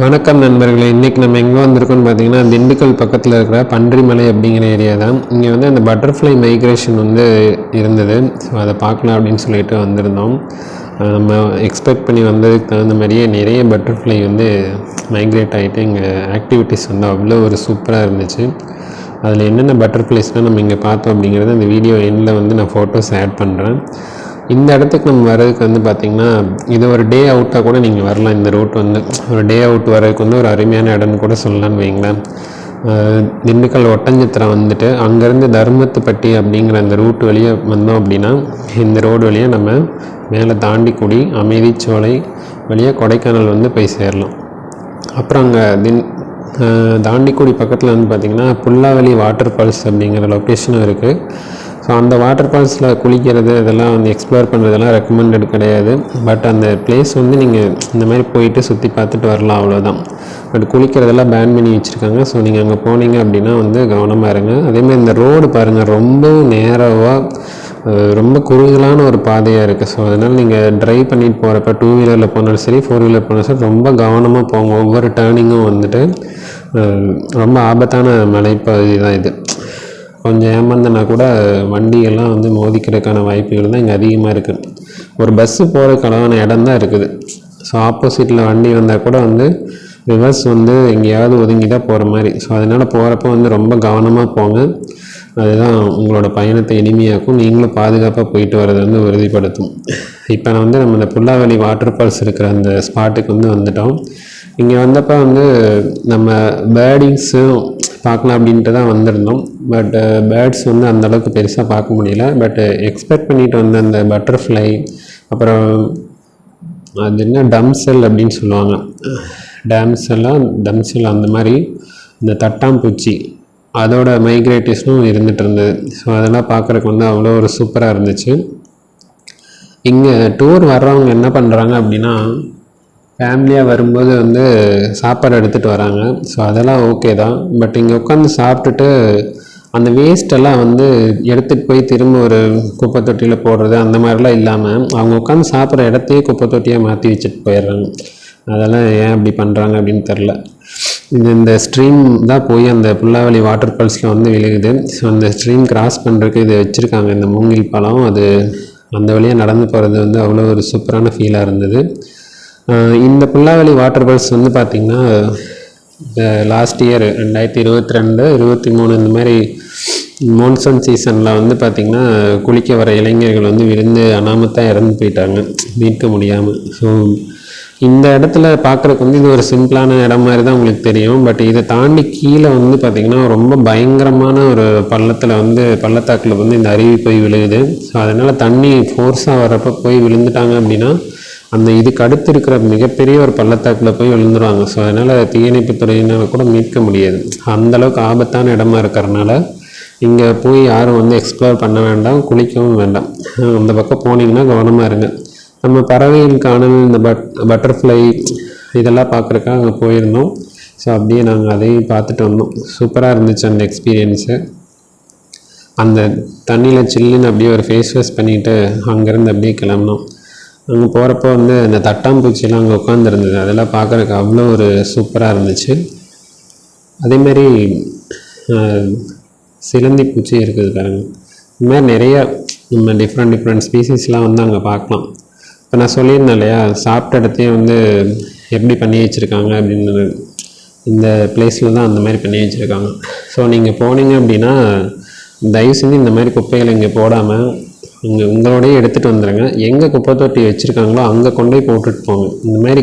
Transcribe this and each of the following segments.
வணக்கம் நண்பர்களே இன்றைக்கி நம்ம எங்கே வந்திருக்கோம்னு பார்த்தீங்கன்னா திண்டுக்கல் பக்கத்தில் இருக்கிற பன்றிமலை அப்படிங்கிற ஏரியா தான். இங்கே வந்து அந்த பட்டர்ஃப்ளை மைக்ரேஷன் வந்து இருந்தது. ஸோ அதை பார்க்கலாம் அப்படின்னு சொல்லிட்டு வந்திருந்தோம். நம்ம எக்ஸ்பெக்ட் பண்ணி வந்ததுக்கு தகுந்த மாதிரியே நிறைய பட்டர்ஃப்ளை வந்து மைக்ரேட் ஆகிட்டு இங்கே ஆக்டிவிட்டீஸ் வந்து அவ்வளோ ஒரு சூப்பராக இருந்துச்சு. அதில் என்னென்ன பட்டர்ஃப்ளைஸ்லாம் நம்ம இங்கே பார்த்தோம் அப்படிங்கிறத அந்த வீடியோ எண்டில் வந்து நான் ஃபோட்டோஸ் ஆட் பண்ணுறேன் இந்த இடத்துக்கு நம்ம வர்றதுக்கு வந்து பார்த்திங்கன்னா இது ஒரு டே அவுட்டாக கூட நீங்கள் வரலாம். இந்த ரூட் வந்து ஒரு டே அவுட் வர்றதுக்கு வந்து ஒரு அருமையான இடம்னு கூட சொல்லலாம்னு வைங்களேன். திண்டுக்கல் ஒட்டஞ்சத்திரம் வந்துட்டு அங்கேருந்து தர்மத்துப்பட்டி அப்படிங்கிற அந்த ரூட் வழியே வந்தோம் அப்படின்னா இந்த ரோடு வழியாக நம்ம மேலே தாண்டிக்குடி அமைதிச்சோலை வழியாக கொடைக்கானல் வந்து போய் சேரலாம். அப்புறம் அங்கே தின் தாண்டிக்குடி பக்கத்தில் வந்து பார்த்திங்கன்னா புல்லாவலி வாட்டர் ஃபால்ஸ் அப்படிங்கிற லொக்கேஷனும் இருக்குது ஸோ அந்த வாட்டர் ஃபால்ஸில் குளிக்கிறது இதெல்லாம் வந்து எக்ஸ்ப்ளோர் பண்ணுறதெல்லாம் ரெக்கமெண்டட் கிடையாது. பட் அந்த பிளேஸ் வந்து நீங்கள் இந்த மாதிரி போயிட்டு சுற்றி பார்த்துட்டு வரலாம் அவ்வளோதான் பட் குளிக்கிறதெல்லாம் பேன் பண்ணி வச்சுருக்காங்க. ஸோ நீங்கள் அங்கே போனீங்க அப்படின்னா வந்து கவனமாக இருங்க. அதேமாதிரி இந்த ரோடு பாருங்கள் ரொம்ப நேரவாக ரொம்ப குறுகலான ஒரு பாதையாக இருக்குது ஸோ அதனால் நீங்கள் ட்ரைவ் பண்ணிட்டு போகிறப்ப டூ வீலரில் போனாலும் சரி ஃபோர் வீலர் போனாலும் சரி ரொம்ப கவனமாக போங்க. ஒவ்வொரு டேர்னிங்கும் வந்துட்டு ரொம்ப ஆபத்தான மலைப்பகுதி தான் இது. கொஞ்சம் ஏமாந்தனா கூட வண்டியெல்லாம் வந்து மோதிக்கிறதுக்கான வாய்ப்புகள் தான் இங்கே அதிகமாக இருக்குது ஒரு பஸ்ஸு போகிறதுக்கான இடம் தான் இருக்குது. ஸோ ஆப்போசிட்டில் வண்டி வந்தால் கூட வந்து ரிவர்ஸ் வந்து எங்கேயாவது ஒதுங்கி தான் போகிற மாதிரி. ஸோ அதனால் போகிறப்ப வந்து ரொம்ப கவனமாக போங்க. அதுதான் உங்களோட பயணத்தை இனிமையாக்கும். நீங்களும் பாதுகாப்பாக போயிட்டு வரதை வந்து உறுதிப்படுத்தும். இப்போ நான் வந்து நம்ம இந்த புல்லாவெளி வாட்டர் ஃபால்ஸ் இருக்கிற அந்த ஸ்பாட்டுக்கு வந்து வந்துட்டோம். இங்கே வந்தப்போ வந்து நம்ம பேர்டிங்ஸும் பார்க்கலாம் அப்படின்ட்டு தான் வந்திருந்தோம். பட் பேர்ட்ஸ் வந்து அந்த அளவுக்கு பெருசாக பார்க்க முடியல. பட் எக்ஸ்பெக்ட் பண்ணிட்டு வந்த அந்த பட்டர்ஃப்ளை அப்புறம் அது என்ன டம்செல் அப்படின்னு சொல்லுவாங்க. டேம்செல்லாம் டம்செல் அந்த மாதிரி இந்த தட்டாம்பூச்சி அதோட மைக்ரேட்டிஸும் இருந்துகிட்டு இருந்தது. ஸோ அதெல்லாம் பார்க்குறக்கு வந்து அவ்வளோ ஒரு சூப்பராக இருந்துச்சு. இங்கே டூர் வர்றவங்க என்ன பண்ணுறாங்க அப்படின்னா ஃபேமிலியாக வரும்போது வந்து சாப்பாடு எடுத்துகிட்டு வராங்க. ஸோ அதெல்லாம் ஓகே தான். பட் இங்கே உட்காந்து சாப்பிட்டுட்டு அந்த வேஸ்ட்டெல்லாம் வந்து எடுத்துகிட்டு போய் திரும்ப ஒரு குப்பை தொட்டியில் போடுறது அந்த மாதிரிலாம் இல்லாமல் அவங்க உட்காந்து சாப்பிட்ற இடத்தையே குப்பை தொட்டியாக மாற்றி வச்சுட்டு போயிடுறாங்க. அதெல்லாம் ஏன் அப்படி பண்ணுறாங்க அப்படின்னு தெரில இது இந்த ஸ்ட்ரீம் தான் போய் அந்த புல்லாவளி வாட்டர் ஃபால்ஸில் வந்து விழுகுது. ஸோ அந்த ஸ்ட்ரீம் கிராஸ் பண்ணுறதுக்கு இது வச்சுருக்காங்க. இந்த மூங்கில் பழம் அது அந்த வழியாக நடந்து போகிறது வந்து அவ்வளோ ஒரு சூப்பரான ஃபீலாக இருந்தது. இந்த புல்லாவளி வாட்டர் ஃபால்ஸ் வந்து பார்த்திங்கன்னா லாஸ்ட் இயர் ரெண்டாயிரத்தி இருபத்தி ரெண்டு இருபத்தி மூணு இந்த மாதிரி மான்சூன் சீசனில் வந்து பார்த்திங்கன்னா குளிக்க வர இளைஞர்கள் வந்து விழுந்து அனாமத்தான் இறந்து போயிட்டாங்க. மீட்க முடியாமல் ஸோ இந்த இடத்துல பார்க்குறக்கு வந்து இது ஒரு சிம்பிளான இடம் மாதிரி தான் உங்களுக்கு தெரியும். பட் இதை தாண்டி கீழே வந்து பார்த்திங்கன்னா ரொம்ப பயங்கரமான ஒரு பள்ளத்தில் வந்து பள்ளத்தாக்கில் வந்து இந்த அருவி போய் விழுகுது. ஸோ அதனால் தண்ணி ஃபோர்ஸாக வர்றப்போ போய் விழுந்துட்டாங்க அப்படின்னா அந்த இதுக்கு அடுத்து இருக்கிற மிகப்பெரிய ஒரு பள்ளத்தாக்கில் போய் விழுந்துருவாங்க. ஸோ அதனால் தீயணைப்பு துறையினால் கூட மீட்க முடியாது. அந்தளவுக்கு ஆபத்தான இடமா இருக்கிறனால இங்கே போய் யாரும் வந்து எக்ஸ்ப்ளோர் பண்ண வேண்டாம் குளிக்கவும் வேண்டாம். அந்த பக்கம் போனீங்கன்னா கவனமாக இருங்க. நம்ம பறவையின் காணல் இந்த பட் பட்டர்ஃப்ளை இதெல்லாம் பார்க்குறக்காக அங்கே போயிருந்தோம். ஸோ அப்படியே நாங்கள் அதையும் பார்த்துட்டு வந்தோம். சூப்பராக இருந்துச்சு அந்த எக்ஸ்பீரியன்ஸு அந்த தண்ணியில் சில்லுன்னு அப்படியே ஒரு ஃபேஸ் வாஷ் பண்ணிவிட்டு அங்கேருந்து அப்படியே கிளம்பினோம். அங்கே போகிறப்போ வந்து அந்த தட்டாம்பூச்சியெல்லாம் அங்கே உட்காந்துருந்தது அதெல்லாம் பார்க்குறக்கு அவ்வளோ ஒரு சூப்பராக இருந்துச்சு. அதேமாரி சிலந்தி பூச்சி இருக்குது பாருங்க. இதுமாதிரி மாதிரி நிறைய நம்ம டிஃப்ரெண்ட் டிஃப்ரெண்ட் ஸ்பீசிஸ்லாம் வந்து அங்கே பார்க்கலாம். இப்போ நான் சொல்லியிருந்தேன் இல்லையா சாப்பிட்ட இடத்தையே வந்து எப்படி பண்ணி வச்சுருக்காங்க அப்படின்னு இந்த பிளேஸில் தான் அந்த மாதிரி பண்ணி வச்சுருக்காங்க. ஸோ நீங்கள் போனீங்க அப்படின்னா தயவு செஞ்சு இந்த மாதிரி குப்பைகளை இங்கே போடாமல் இங்கே உங்களோடய எடுத்துகிட்டு வந்துடுங்க எங்கே குப்பை தொட்டி வச்சுருக்காங்களோ அங்கே கொண்டு போய் போட்டுட்டு போங்க. இந்த மாதிரி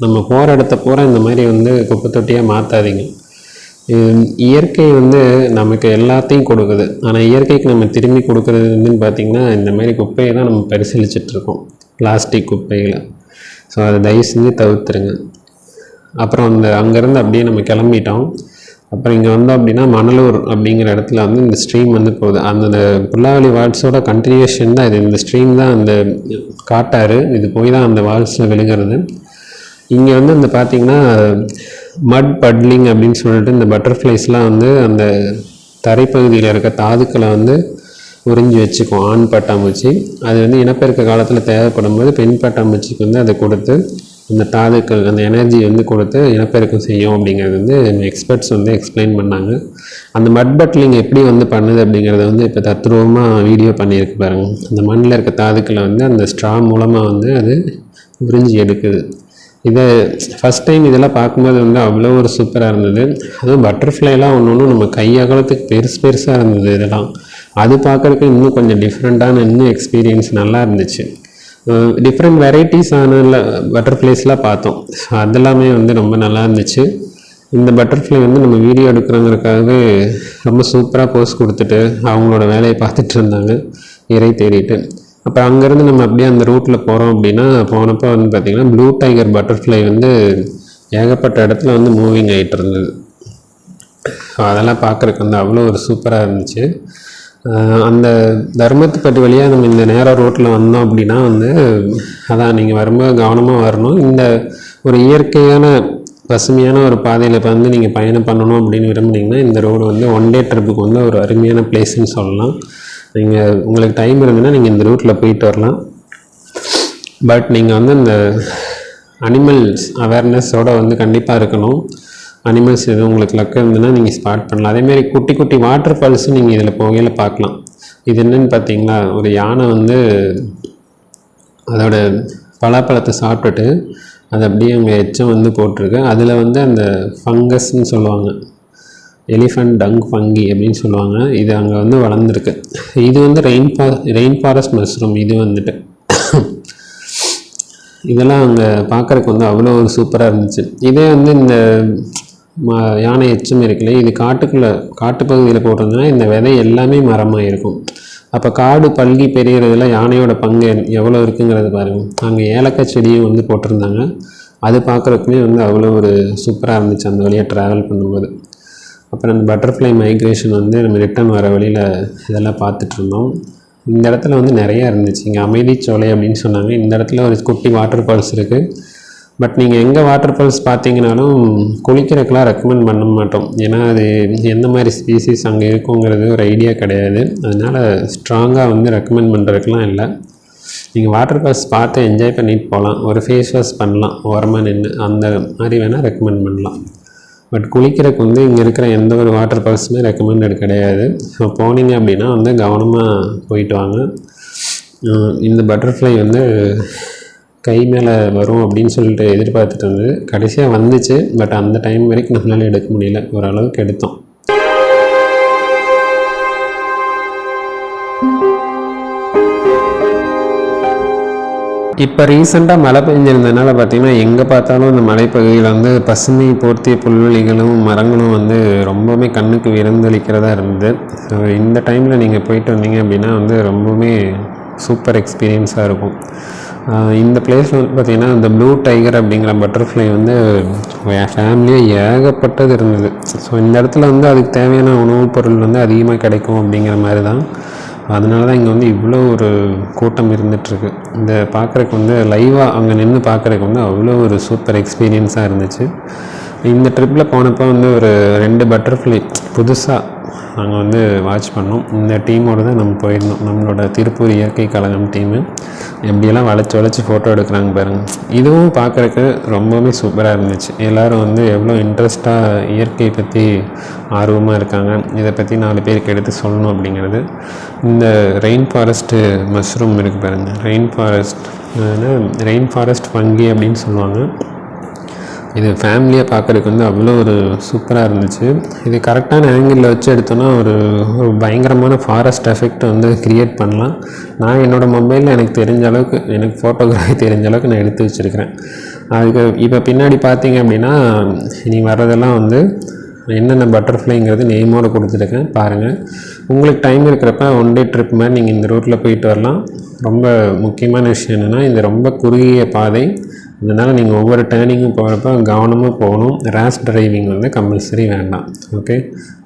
நம்ம போகிற இடத்த பூரா இந்த மாதிரி வந்து குப்பை தொட்டியாக மாற்றாதீங்க இயற்கை வந்து நமக்கு எல்லாத்தையும் கொடுக்குது. ஆனால் இயற்கைக்கு நம்ம திரும்பி கொடுக்குறது வந்துன்னு பார்த்திங்கன்னா இந்த மாதிரி குப்பையை தான் நம்ம பரிசீலிச்சிட்ருக்கோம் பிளாஸ்டிக் குப்பைகளை ஸோ அதை தயவு செஞ்சு தவிர்த்துருங்க. அப்புறம் அந்த அங்கேருந்து அப்படியே நம்ம கிளம்பிட்டோம். அப்புறம் இங்கே வந்தோம் அப்படின்னா மணலூர் அப்படிங்கிற இடத்துல வந்து இந்த ஸ்ட்ரீம் வந்து போகுது. அந்த புல்லாவளி வால்ஸோட கண்டினியூஷன் தான் இது. இந்த ஸ்ட்ரீம் தான் அந்த காட்டாறு. இது போய் தான் அந்த வால்ஸில் விழுகிறது. இங்கே வந்து இந்த பார்த்திங்கன்னா மட் பட்லிங் அப்படின்னு சொல்லிட்டு இந்த பட்டர்ஃப்ளைஸ்லாம் வந்து அந்த தரைப்பகுதியில் இருக்க தாதுக்களை வந்து உறிஞ்சி வச்சுக்கும். ஆண் பட்டாம்பூச்சி. அது வந்து இனப்பெருக்க காலத்தில் தேவைப்படும் போது பெண் பட்டாம்பூச்சிக்கு வந்து அதை கொடுத்து அந்த தாதுக்கு அந்த எனர்ஜி வந்து கொடுத்து இனப்பெருக்கம் செய்யும் அப்படிங்கிறது வந்து எக்ஸ்பர்ட்ஸ் வந்து எக்ஸ்பிளைன் பண்ணாங்க. அந்த மட் பட்லிங் எப்படி வந்து பண்ணுது அப்படிங்கிறத வந்து இப்போ தத்ரூபமாக வீடியோ பண்ணியிருக்கு பாருங்க. அந்த மண்ணில் இருக்க தாதுக்களை வந்து அந்த ஸ்ட்ரா மூலமாக வந்து அது உறிஞ்சி எடுக்குது. இதை ஃபஸ்ட் டைம் இதெல்லாம் பார்க்கும்போது வந்து அவ்வளோ ஒரு சூப்பராக இருந்தது. அதுவும் பட்டர்ஃப்ளைலாம் ஒன்று ஒன்று நம்ம கையகலத்துக்கு பெருசு பெருசாக இருந்தது இதெல்லாம். அது பார்க்குறதுக்கு இன்னும் கொஞ்சம் டிஃப்ரெண்ட்டான இன்னும் எக்ஸ்பீரியன்ஸ் நல்லா இருந்துச்சு. டிஃப்ரெண்ட் வெரைட்டிஸான பட்டர்ஃப்ளைஸ்லாம் பார்த்தோம். ஸோ அதெல்லாமே வந்து ரொம்ப நல்லா இருந்துச்சு. இந்த பட்டர்ஃப்ளை வந்து நம்ம வீடியோ எடுக்கிறோங்கிறக்காகவே ரொம்ப சூப்பராக போஸ் கொடுத்துட்டு அவங்களோட வேலையை பார்த்துட்டு இருந்தாங்க. இறை தேடிட்டு. அப்புறம் அங்கேருந்து நம்ம அப்படியே அந்த ரூட்டில் போகிறோம் அப்படின்னா போனப்போ வந்து பார்த்திங்கன்னா ப்ளூ டைகர் பட்டர்ஃப்ளை வந்து ஏகப்பட்ட இடத்துல வந்து மூவிங் ஆகிட்டு இருந்தது. அதெல்லாம் பார்க்குறக்கு வந்து அவ்வளோ ஒரு சூப்பராக இருந்துச்சு. அந்த தர்மத்துப்பட்டு வழியாக நம்ம இந்த நேர ரோட்டில் வந்தோம் அப்படின்னா வந்து அதான் நீங்கள் வரும்போது கவனமாக வரணும். இந்த ஒரு இயற்கையான பசுமையான ஒரு பாதையில் இப்போ வந்து நீங்கள் பயணம் பண்ணணும் அப்படின்னு விரும்புனீங்கன்னா இந்த ரோடு வந்து ஒன் டே ட்ரிப்புக்கு வந்து ஒரு அருமையான பிளேஸ்ன்னு சொல்லலாம். நீங்கள் உங்களுக்கு டைம் இருந்ததுன்னா நீங்கள் இந்த ரூட்டில் போயிட்டு வரலாம். பட் நீங்கள் வந்து இந்த அனிமல்ஸ் அவேர்னஸோடு வந்து கண்டிப்பாக இருக்கணும். அனிமல்ஸ் எதுவும் உங்களுக்கு லக் இருந்ததுன்னா நீங்கள் ஸ்பாட் பண்ணலாம். அதேமாரி குட்டி குட்டி வாட்டர் ஃபால்ஸும் நீங்கள் இதில் போகையில் பார்க்கலாம். இது என்னன்னு பார்த்தீங்களா? ஒரு யானை வந்து அதோட பலாப்பழத்தை சாப்பிட்டுட்டு அது அப்படியே அங்கே எச்சம் வந்து போட்டிருக்கு. அதில் வந்து அந்த ஃபங்கஸ்ன்னு சொல்லுவாங்க. எலிஃபண்ட் டங் ஃபங்கி அப்படின்னு சொல்லுவாங்க. இது அங்கே வந்து வளர்ந்துருக்கு. இது வந்து ரெயின் ஃபா ரெயின் ஃபாரஸ்ட் மஷ்ரூம் இது வந்துட்டு இதெல்லாம் அங்கே பார்க்குறக்கு வந்து அவ்வளோ ஒரு சூப்பராக இருந்துச்சு. இதே வந்து இந்த யானை எச்சம் இருக்குல்ல இது காட்டுக்குள்ளே காட்டுப்பகுதியில் போட்டிருந்ததுன்னா இந்த விதை எல்லாமே மரமாக இருக்கும் அப்போ காடு பல்கி பெரியறதுல யானையோட பங்கு எவ்வளோ இருக்குங்கிறது பாருங்கள் அங்கே ஏலக்காய் செடியும் வந்து போட்டிருந்தாங்க. அது பார்க்குறதுக்குமே வந்து அவ்வளோ ஒரு சூப்பராக இருந்துச்சு அந்த வழியாக ட்ராவல் பண்ணும்போது. அப்புறம் அந்த பட்டர்ஃப்ளை மைக்ரேஷன் வந்து நம்ம ரிட்டன் வர வழியில் இதெல்லாம் பார்த்துட்ருந்தோம் இந்த இடத்துல வந்து நிறையா இருந்துச்சு. இங்கே அமைதிச்சோலை அப்படின்னு சொன்னாங்க. இந்த இடத்துல ஒரு குட்டி வாட்டர் ஃபால்ஸ் இருக்குது பட் நீங்கள் எங்கே வாட்டர் ஃபால்ஸ் பார்த்தீங்கனாலும் குளிக்கிறதுக்கெலாம் ரெக்கமெண்ட் பண்ண மாட்டோம். ஏன்னா அது எந்த மாதிரி ஸ்பீசிஸ் அங்கே இருக்குங்கிறது ஒரு ஐடியா கிடையாது. அதனால் ஸ்ட்ராங்காக வந்து ரெக்கமெண்ட் பண்ணுறதுக்கெலாம் இல்லை. நீங்கள் வாட்டர் ஃபால்ஸ் பார்த்து என்ஜாய் பண்ணிட்டு போகலாம். ஒரு ஃபேஸ் வாஷ் பண்ணலாம். ஓரமாக நின்று அந்த மாதிரி வேணால் ரெக்கமெண்ட் பண்ணலாம். பட் குளிக்கிறதுக்கு வந்து இங்கே இருக்கிற எந்த ஒரு வாட்டர் ஃபால்ஸுமே ரெக்கமெண்டட் கிடையாது. ஸோ போனீங்க அப்படின்னா வந்து கவனமாக போயிட்டு வாங்க. இந்த பட்டர்ஃப்ளை வந்து கை மேலே வரும் அப்படின்னு சொல்லிட்டு எதிர்பார்த்துட்டு இருந்தது. கடைசியாக வந்துச்சு. பட் அந்த டைம் வரைக்கும் நம்மளால எடுக்க முடியல. ஓரளவுக்கு எடுத்தோம். இப்போ ரீசெண்டாக மழை பெஞ்சிருந்ததுனால பார்த்திங்கன்னா எங்கே பார்த்தாலும் இந்த மலைப்பகுதியில் வந்து பசுமை போர்த்திய புல்வெளிகளும் மரங்களும் வந்து ரொம்பவுமே கண்ணுக்கு விருந்தளிக்கிறதா இருந்தது. ஸோ இந்த டைமில் நீங்கள் போயிட்டு வந்தீங்க அப்படின்னா வந்து ரொம்பவுமே சூப்பர் எக்ஸ்பீரியன்ஸாக இருக்கும். இந்த பிளேஸ் வந்து பார்த்திங்கன்னா இந்த ப்ளூ டைகர் அப்படிங்கிற பட்டர்ஃப்ளை வந்து ஃபேமிலியாக ஏகப்பட்டது இருந்தது. ஸோ இந்த இடத்துல வந்து அதுக்கு தேவையான உணவுப் பொருள் வந்து அதிகமாக கிடைக்கும் அப்படிங்கிற மாதிரி தான் அதனால தான் இங்கே வந்து இவ்வளோ ஒரு கூட்டம் இருந்துகிட்ருக்கு இந்த பார்க்குறக்கு வந்து லைவாக அங்கே நின்று பார்க்குறக்கு வந்து அவ்வளோ ஒரு சூப்பர் எக்ஸ்பீரியன்ஸாக இருந்துச்சு. இந்த ட்ரிப்பில் போனப்போ வந்து ஒரு ரெண்டு பட்டர்ஃப்ளை புதுசாக நாங்கள் வந்து வாட்ச் பண்ணோம். இந்த டீமோடு தான் நம்ம போயிருந்தோம். நம்மளோட திருப்பூர் இயற்கை கழகம் டீமு எப்படியெல்லாம் வளைச்சி வளைச்சி ஃபோட்டோ எடுக்கிறாங்க பாருங்கள் இதுவும் பார்க்குறக்கு ரொம்பவுமே சூப்பராக இருந்துச்சு. எல்லோரும் வந்து எவ்வளோ இன்ட்ரெஸ்ட்டாக இயற்கை பற்றி ஆர்வமாக இருக்காங்க. இதை பற்றி நாலு பேருக்கு எடுத்து சொல்லணும் அப்படிங்கிறது. இந்த ரெயின் ஃபாரஸ்ட்டு மஷ்ரூம் இருக்குது பாருங்கள் rain forest rain forest fungi அப்படின்னு சொல்லுவாங்க. இது ஃபேமிலியாக பார்க்குறதுக்கு வந்து அவ்வளோ ஒரு சூப்பராக இருந்துச்சு. இது கரெக்டான ஆங்கிளில் வச்சு எடுத்தோன்னா ஒரு ஒரு பயங்கரமான ஃபாரஸ்ட் எஃபெக்ட் வந்து க்ரியேட் பண்ணலாம். நான் என்னோடய மொபைலில் எனக்கு தெரிஞ்ச அளவுக்கு எனக்கு ஃபோட்டோகிராஃபி தெரிஞ்ச அளவுக்கு நான் எடுத்து வச்சுருக்கிறேன். அதுக்கு இப்போ பின்னாடி பார்த்தீங்க அப்படின்னா நீ வர்றதெல்லாம் வந்து என்னென்ன பட்டர்ஃப்ளைங்கிறது நேமோடு கொடுத்துருக்கேன். பாருங்கள் உங்களுக்கு டைம் இருக்கிறப்ப ஒன் டே ட்ரிப் மாதிரி நீங்கள் இந்த ரூட்டில் போயிட்டு வரலாம். ரொம்ப முக்கியமான விஷயம் என்னென்னா இது ரொம்ப குறுகிய பாதை. அதனால் நீங்கள் ஒவ்வொரு டேர்னிங்கும் போகிறப்ப கவனமாக போகணும். ரேஷ் டிரைவிங் வந்து கம்பல்சரி வேண்டாம். ஓகே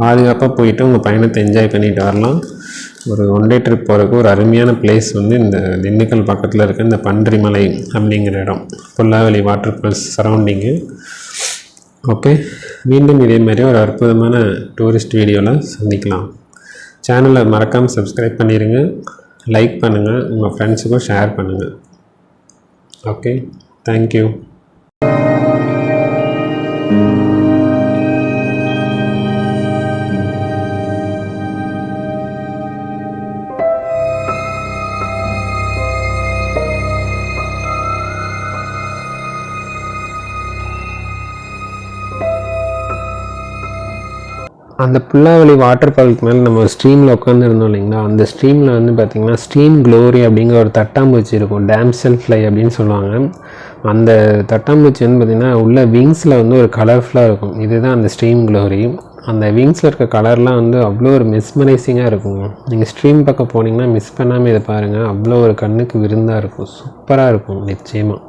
பாதுகாப்பாக போயிட்டு உங்கள் பயணத்தை என்ஜாய் பண்ணிட்டு வரலாம். ஒரு ஒன் டே ட்ரிப் போகிறதுக்கு ஒரு அருமையான பிளேஸ் வந்து இந்த திண்டுக்கல் பக்கத்தில் இருக்க இந்த பன்றிமலை அப்படிங்கிற இடம். Pullaveli water falls surrounding okay மீண்டும் இதே மாதிரி ஒரு அற்புதமான டூரிஸ்ட் வீடியோவில் சந்திக்கலாம். சேனலை மறக்காமல் சப்ஸ்கிரைப் பண்ணிடுங்க லைக் பண்ணுங்கள் உங்கள் ஃப்ரெண்ட்ஸுக்கும் ஷேர் பண்ணுங்கள் ஓகே Thank you. அந்த புல்லாவளி வாட்டர் ஃபால்க்கு மேலே நம்ம ஸ்ட்ரீமில் உட்காந்துருந்தோம் இல்லைங்களா? அந்த ஸ்ட்ரீமில் வந்து பார்த்திங்கன்னா ஸ்ட்ரீம் க்ளோரி அப்படிங்கிற ஒரு தட்டாம்பூச்சி இருக்கும். டேம் ஃப்ளை அப்படின்னு சொல்லுவாங்க. அந்த தட்டாம்பூச்சி வந்து பார்த்திங்கன்னா உள்ள விங்ஸில் வந்து ஒரு கலர்ஃபுல்லாக இருக்கும். இதுதான் அந்த ஸ்ட்ரீம் க்ளோரி அந்த விங்ஸில் இருக்க கலர்லாம் வந்து அவ்வளோ ஒரு மிஸ்மரைசிங்காக இருக்குங்க. நீங்கள் ஸ்ட்ரீம் பக்கம் போனீங்கன்னா மிஸ் பண்ணாமல் இதை பாருங்கள் அவ்வளோ ஒரு கண்ணுக்கு விருந்தாக இருக்கும். சூப்பராக இருக்கும். நிச்சயமாக